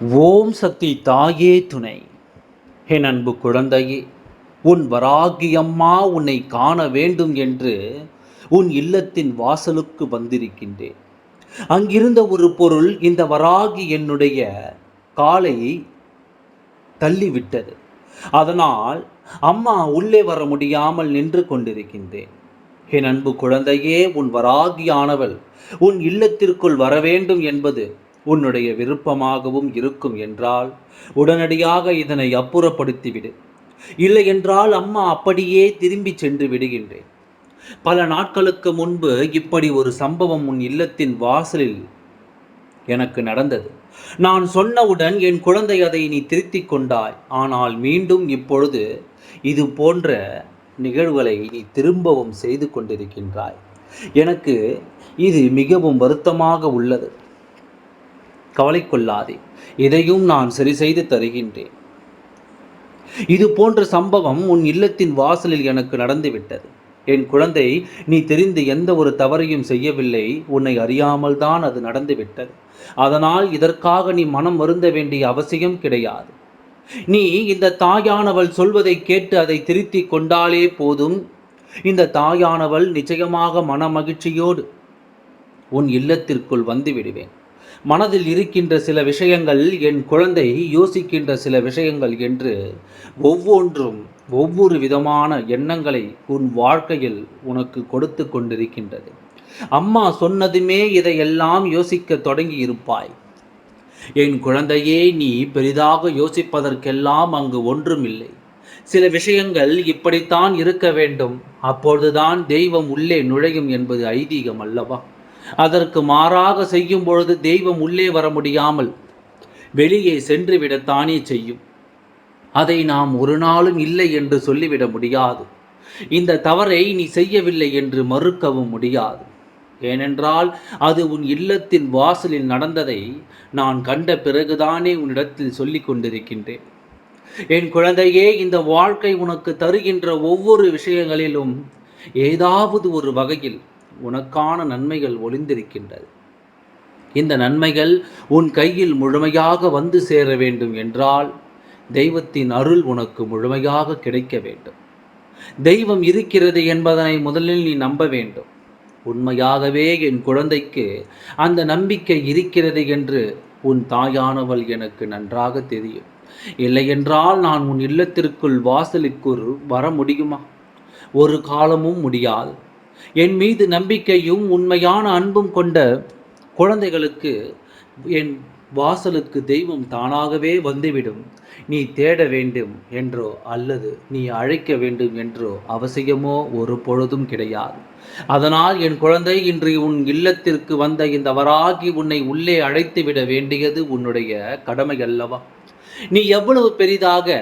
ஓம் சக்தி தாயே துணை. என் அன்பு குழந்தையே உன் வராகியம்மா உன்னை காண வேண்டும் என்று உன் இல்லத்தின் வாசலுக்கு வந்திருக்கின்றேன். அங்கிருந்த ஒரு பொருள் இந்த வராகி என்னுடைய காலை தள்ளிவிட்டது. அதனால் அம்மா உள்ளே வர முடியாமல் நின்று கொண்டிருக்கின்றேன். என் அன்பு குழந்தையே உன் வராகியானவள் உன் இல்லத்திற்குள் வர வேண்டும் என்பது உன்னுடைய விருப்பமாகவும் இருக்கும் என்றால் உடனடியாக இதனை அப்புறப்படுத்திவிடு. இல்லை என்றால் அம்மா அப்படியே திரும்பி சென்று விடுகின்றேன். பல நாட்களுக்கு முன்பு இப்படி ஒரு சம்பவம் உன் இல்லத்தின் வாசலில் எனக்கு நடந்தது. நான் சொன்னவுடன் என் குழந்தை அதை நீ திருத்திக் கொண்டாய். ஆனால் மீண்டும் இப்பொழுது இது போன்ற நிகழ்வுகளை நீ திரும்பவும் செய்து கொண்டிருக்கின்றாய். எனக்கு இது மிகவும் வருத்தமாக உள்ளது. கவலை கொள்ளாதே இதையும் நான் சரி செய்து தருகின்றேன். இது போன்ற சம்பவம் உன் இல்லத்தின் வாசலில் எனக்கு நடந்துவிட்டது. என் குழந்தை நீ தெரிந்து எந்த ஒரு தவறையும் செய்யவில்லை. உன்னை அறியாமல் தான் அது நடந்துவிட்டது. அதனால் இதற்காக நீ மனம் வருந்த வேண்டிய அவசியம் கிடையாது. நீ இந்த தாயானவள் சொல்வதை கேட்டு அதை திருத்தி கொண்டாலே போதும். இந்த தாயானவள் நிச்சயமாக மன மகிழ்ச்சியோடு உன் இல்லத்திற்குள் வந்து விடுவேன். மனதில் இருக்கின்ற சில விஷயங்கள் என் குழந்தை யோசிக்கின்ற சில விஷயங்கள் என்று ஒவ்வொன்றும் ஒவ்வொரு விதமான எண்ணங்களை உன் வாழ்க்கையில் உனக்கு கொடுத்து கொண்டிருக்கின்றது. அம்மா சொன்னதுமே இதையெல்லாம் யோசிக்க தொடங்கி இருப்பாய் என் குழந்தையே நீ பெரிதாக யோசிப்பதற்கெல்லாம் அங்கு ஒன்றுமில்லை. சில விஷயங்கள் இப்படித்தான் இருக்க வேண்டும். அப்பொழுதுதான் தெய்வம் உள்ளே நுழையும் என்பது ஐதீகம் அல்லவா? அதற்கு மாறாக செய்யும் பொழுது தெய்வம் உள்ளே வர முடியாமல் வெளியே சென்று விடத்தானே செய்யும். அதை நாம் ஒரு நாளும் இல்லை என்று சொல்லிவிட முடியாது. இந்த தவறை நீ செய்யவில்லை என்று மறுக்கவும் முடியாது. ஏனென்றால் அது உன் இல்லத்தின் வாசலில் நடந்ததை நான் கண்ட பிறகுதானே உன்னிடத்தில் சொல்லிக் கொண்டிருக்கின்றேன். என் குழந்தையே இந்த வாழ்க்கை உனக்கு தருகின்ற ஒவ்வொரு விஷயங்களிலும் ஏதாவது ஒரு வகையில் உனக்கான நன்மைகள் ஒளிந்திருக்கின்றது. இந்த நன்மைகள் உன் கையில் முழுமையாக வந்து சேர வேண்டும் என்றால் தெய்வத்தின் அருள் உனக்கு முழுமையாக கிடைக்க வேண்டும். தெய்வம் இருக்கிறது என்பதனை முதலில் நீ நம்ப வேண்டும். உண்மையாகவே என் குழந்தைக்கு அந்த நம்பிக்கை இருக்கிறது என்று உன் தாயானவள் எனக்கு நன்றாக தெரியும். இல்லையென்றால் நான் உன் இல்லத்திற்குள் வாசலுக்கு வர முடியுமா? ஒரு காலமும் முடியாது. என் மீது நம்பிக்கையும் உண்மையான அன்பும் கொண்ட குழந்தைகளுக்கு என் வாசலுக்கு தெய்வம் தானாகவே வந்துவிடும். நீ தேட வேண்டும் என்றோ அல்லது நீ அழைக்க வேண்டும் என்றோ அவசியமோ ஒரு பொழுதும் கிடையாது. அதனால் என் குழந்தை இன்று உன் இல்லத்திற்கு வந்த இந்த வராகி உன்னை உள்ளே அழைத்து விட வேண்டியது உன்னுடைய கடமை அல்லவா? நீ எவ்வளவு பெரிதாக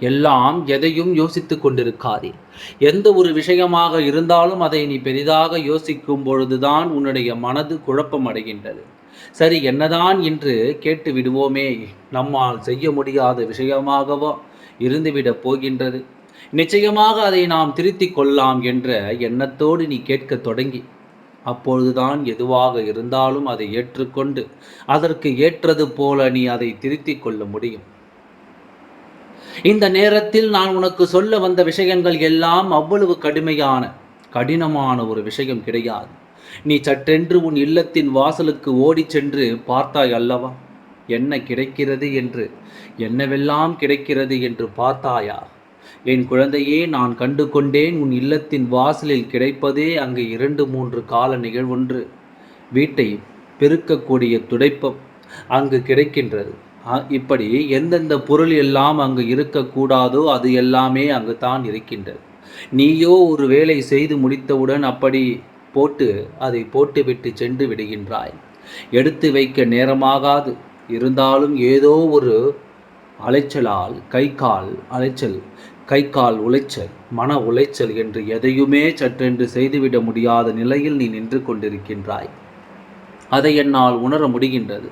எல்லாம் எதையும் யோசித்து கொண்டிருக்காதே எந்த ஒரு விஷயமாக இருந்தாலும் அதை நீ பெரிதாக யோசிக்கும் பொழுதுதான் உன்னுடைய மனது குழப்பம் அடைகின்றது சரி என்னதான் என்று கேட்டு விடுவோமே. நம்மால் செய்ய முடியாத விஷயமாகவோ இருந்துவிடப் போகின்றது. நிச்சயமாக அதை நாம் திருத்திக் கொள்ளலாம் என்ற எண்ணத்தோடு நீ கேட்கத் தொடங்கி அப்பொழுதுதான் எதுவாக இருந்தாலும் அதை ஏற்றுக்கொண்டு அதற்கு ஏற்றது போல நீ அதை திருத்திக் கொள்ள முடியும். இந்த நேரத்தில் நான் உனக்கு சொல்ல வந்த விஷயங்கள் எல்லாம் அவ்வளவு கடுமையான கடினமான ஒரு விஷயம் கிடையாது. நீ சற்றென்று உன் இல்லத்தின் வாசலுக்கு ஓடிச் சென்று பார்த்தாய் அல்லவா? என்ன கிடைக்கிறது என்று என்னவெல்லாம் கிடைக்கிறது என்று பார்த்தாயா? என் குழந்தையே நான் கண்டு கொண்டேன் உன் இல்லத்தின் வாசலில் கிடைப்பதே அங்கு இரண்டு மூன்று கால நிகழ்வொன்று. வீட்டை பெருக்கக்கூடிய துடைப்பம் அங்கு கிடைக்கின்றது. இப்படி எந்தெந்த பொருள் எல்லாம் அங்கு இருக்கக்கூடாதோ அது எல்லாமே அங்கு தான் இருக்கின்றது. நீயோ ஒரு வேலை செய்து முடித்தவுடன் அப்படி போட்டு அதை போட்டுவிட்டு சென்று விடுகின்றாய். எடுத்து வைக்க நேரமாகாது. இருந்தாலும் ஏதோ ஒரு அலைச்சலால் கை கால் அலைச்சல் கை கால் உளைச்சல் மன உளைச்சல் என்று எதையுமே சற்றென்று செய்துவிட முடியாத நிலையில் நீ நின்று கொண்டிருக்கின்றாய். அதை என்னால் உணர முடிகின்றது.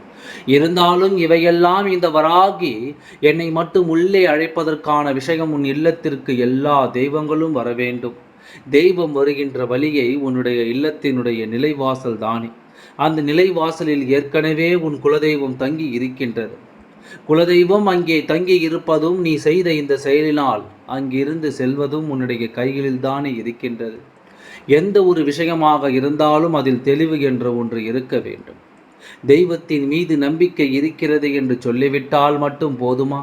இருந்தாலும் இவையெல்லாம் இந்த வராகி என்னை மட்டும் உள்ளே அழைப்பதற்கான விஷயம் உன் இல்லத்திற்கு எல்லா தெய்வங்களும் வர வேண்டும். தெய்வம் வருகின்ற வழியை உன்னுடைய இல்லத்தினுடைய நிலைவாசல் தானே. அந்த நிலைவாசலில் ஏற்கனவே உன் குலதெய்வம் தங்கி இருக்கின்றது. குலதெய்வம் அங்கே தங்கி இருப்பதும் நீ செய்த இந்த செயலினால் அங்கிருந்து செல்வதும் உன்னுடைய கைகளில் தானே இருக்கின்றது. எந்த ஒரு விஷயமாக இருந்தாலும் அதில் தெளிவு என்ற ஒன்று இருக்க வேண்டும். தெய்வத்தின் மீது நம்பிக்கை இருக்கிறது என்று சொல்லிவிட்டால் மட்டும் போதுமா?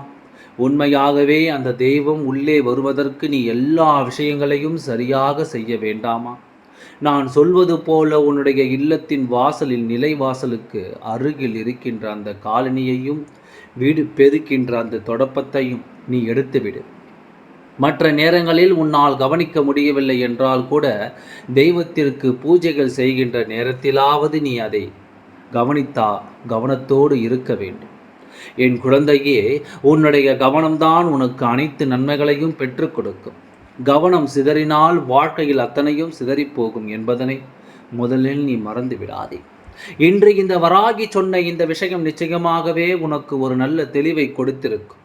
உண்மையாகவே அந்த தெய்வம் உள்ளே வருவதற்கு நீ எல்லா விஷயங்களையும் சரியாக செய்ய வேண்டாமா? நான் சொல்வது போல உன்னுடைய இல்லத்தின் வாசலில் நிலை வாசலுக்கு அருகில் இருக்கின்ற அந்த காலனியையும் வீடு பெருக்கின்ற அந்த தொடப்பத்தையும் நீ எடுத்துவிடு. மற்ற நேரங்களில் உன்னால் கவனிக்க முடியவில்லை என்றால் கூட தெய்வத்திற்கு பூஜைகள் செய்கின்ற நேரத்திலாவது நீ அதை கவனித்தா கவனத்தோடு இருக்க வேண்டும். என் குழந்தையே உன்னுடைய கவனம்தான் உனக்கு அனைத்து நன்மைகளையும் பெற்றுக் கொடுக்கும். கவனம் சிதறினால் வாழ்க்கையில் அத்தனையும் சிதறிப்போகும் என்பதனை முதலில் நீ மறந்து விடாதே. இன்று இந்த வராகி சொன்ன இந்த விஷயம் நிச்சயமாகவே உனக்கு ஒரு நல்ல தெளிவை கொடுத்திருக்கும்.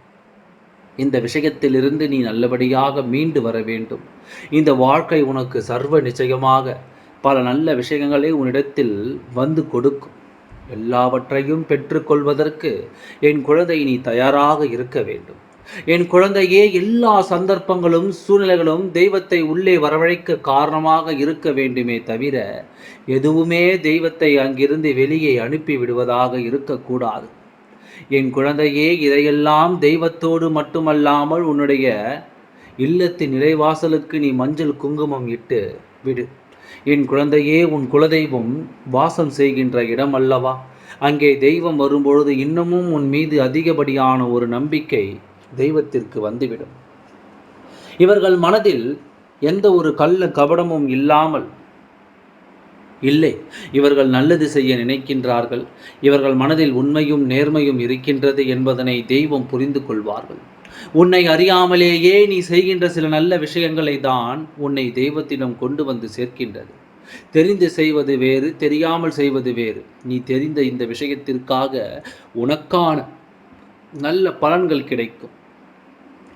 இந்த விஷயத்திலிருந்து நீ நல்லபடியாக மீண்டு வர வேண்டும். இந்த வாழ்க்கை உனக்கு சர்வ நிச்சயமாக பல நல்ல விஷயங்களே உன்னிடத்தில் வந்து கொடுக்கும். எல்லாவற்றையும் பெற்றுக்கொள்வதற்கு என் குழந்தை நீ தயாராக இருக்க வேண்டும். என் குழந்தையே எல்லா சந்தர்ப்பங்களும் சூழ்நிலைகளும் தெய்வத்தை உள்ளே வரவழைக்க காரணமாக இருக்க வேண்டுமே தவிர எதுவுமே தெய்வத்தை அங்கிருந்து வெளியே அனுப்பி விடுவதாக இருக்கக்கூடாது. என் குழந்தையே இதையெல்லாம் தெய்வத்தோடு மட்டுமல்லாமல் உன்னுடைய இல்லத்தின் நிலைவாசலுக்கு நீ மஞ்சள் குங்குமம் இட்டு விடு. என் குழந்தையே உன் குலதெய்வம் வாசம் செய்கின்ற இடம் அல்லவா? அங்கே தெய்வம் வரும்பொழுது இன்னமும் உன் மீது அதிகப்படியான ஒரு நம்பிக்கை தெய்வத்திற்கு வந்துவிடும். இவர்கள் மனதில் எந்த ஒரு கள்ள கபடமும் இல்லாமல் இல்லை. இவர்கள் நல்லது செய்ய நினைக்கின்றார்கள். இவர்கள் மனதில் உண்மையும் நேர்மையும் இருக்கின்றது என்பதனை தெய்வம் புரிந்து கொள்வார்கள். உன்னை அறியாமலேயே நீ செய்கின்ற சில நல்ல விஷயங்களை தான் உன்னை தெய்வத்திடம் கொண்டு வந்து சேர்க்கின்றது. தெரிந்து செய்வது வேறு தெரியாமல் செய்வது வேறு. நீ தெரிந்த இந்த விஷயத்திற்காக உனக்கான நல்ல பலன்கள் கிடைக்கும்.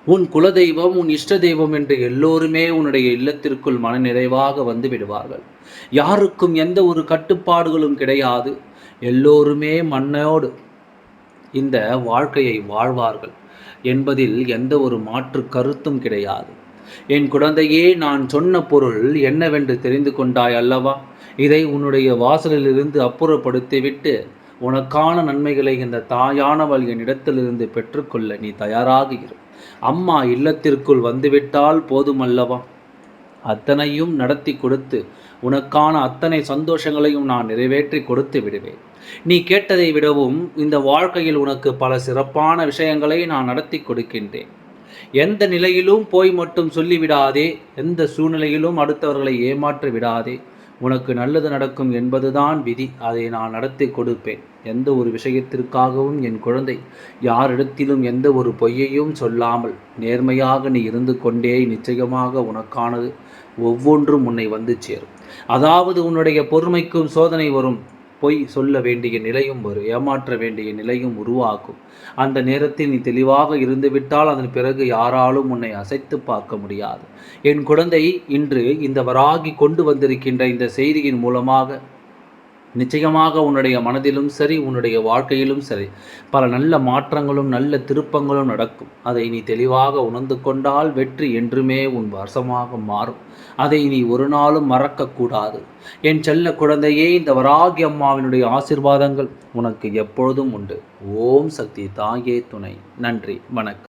உன் குலதெய்வம் உன் இஷ்ட தெய்வம் என்று எல்லோருமே உன்னுடைய இல்லத்திற்குள் மனநிறைவாக வந்து விடுவார்கள். யாருக்கும் எந்த ஒரு கட்டுப்பாடுகளும் கிடையாது. எல்லோருமே மண்ணோடு இந்த வாழ்க்கையை வாழ்வார்கள் என்பதில் எந்த ஒரு மாற்று கருத்தும் கிடையாது. என் குழந்தையே நான் சொன்ன பொருள் என்னவென்று தெரிந்து கொண்டாய் அல்லவா? இதை உன்னுடைய வாசலிலிருந்து அப்புறப்படுத்திவிட்டு உனக்கான நன்மைகளை இந்த தாயானவள் என்னிடத்திலிருந்து பெற்றுக்கொள்ள நீ தயாராக இரு. அம்மா இல்லத்திற்குள் வந்துவிட்டால் போதுமல்லவா? அத்தனையும் நடத்தி கொடுத்து உனக்கான அத்தனை சந்தோஷங்களையும் நான் நிறைவேற்றி கொடுத்து விடுவேன். நீ கேட்டதை விடவும் இந்த வாழ்க்கையில் உனக்கு பல சிறப்பான விஷயங்களை நான் நடத்தி கொடுக்கின்றேன். எந்த நிலையிலும் போய் மட்டும் சொல்லிவிடாதே எந்த சூழ்நிலையிலும் அடுத்தவர்களை ஏமாற்றி விடாதே. உனக்கு நல்லது நடக்கும் என்பதுதான் விதி. அதை நான் நடத்தி கொடுப்பேன். எந்த ஒரு விஷயத்திற்காகவும் என் குழந்தை யாரிடத்திலும் எந்த ஒரு பொய்யையும் சொல்லாமல் நேர்மையாக நீ இருந்து கொண்டே நிச்சயமாக உனக்கானது ஒவ்வொன்றும் உன்னை வந்து சேரும். அதாவது உன்னுடைய பொறுமைக்கும் சோதனை வரும். பொய் சொல்ல வேண்டிய நிலையும் வரும் ஏமாற்ற வேண்டிய நிலையும் உருவாக்கும் அந்த நேரத்தில் நீ தெளிவாக இருந்துவிட்டால் அதன் பிறகு யாராலும் உன்னை அசைத்து பார்க்க முடியாது. என் குழந்தை இன்று இந்த வராகி கொண்டு வந்திருக்கின்ற இந்த செய்தியின் மூலமாக நிச்சயமாக உன்னுடைய மனதிலும் சரி உன்னுடைய வாழ்க்கையிலும் சரி பல நல்ல மாற்றங்களும் நல்ல திருப்பங்களும் நடக்கும். அதை நீ தெளிவாக உணர்ந்து கொண்டால் வெற்றி என்றுமே உன் வசமாக மாறும். அதை நீ ஒரு நாளும் மறக்கக்கூடாது. என் செல்ல குழந்தையே இந்த வராகி அம்மாவினுடைய ஆசிர்வாதங்கள் உனக்கு எப்பொழுதும் உண்டு. ஓம் சக்தி தாயே துணை. நன்றி வணக்கம்.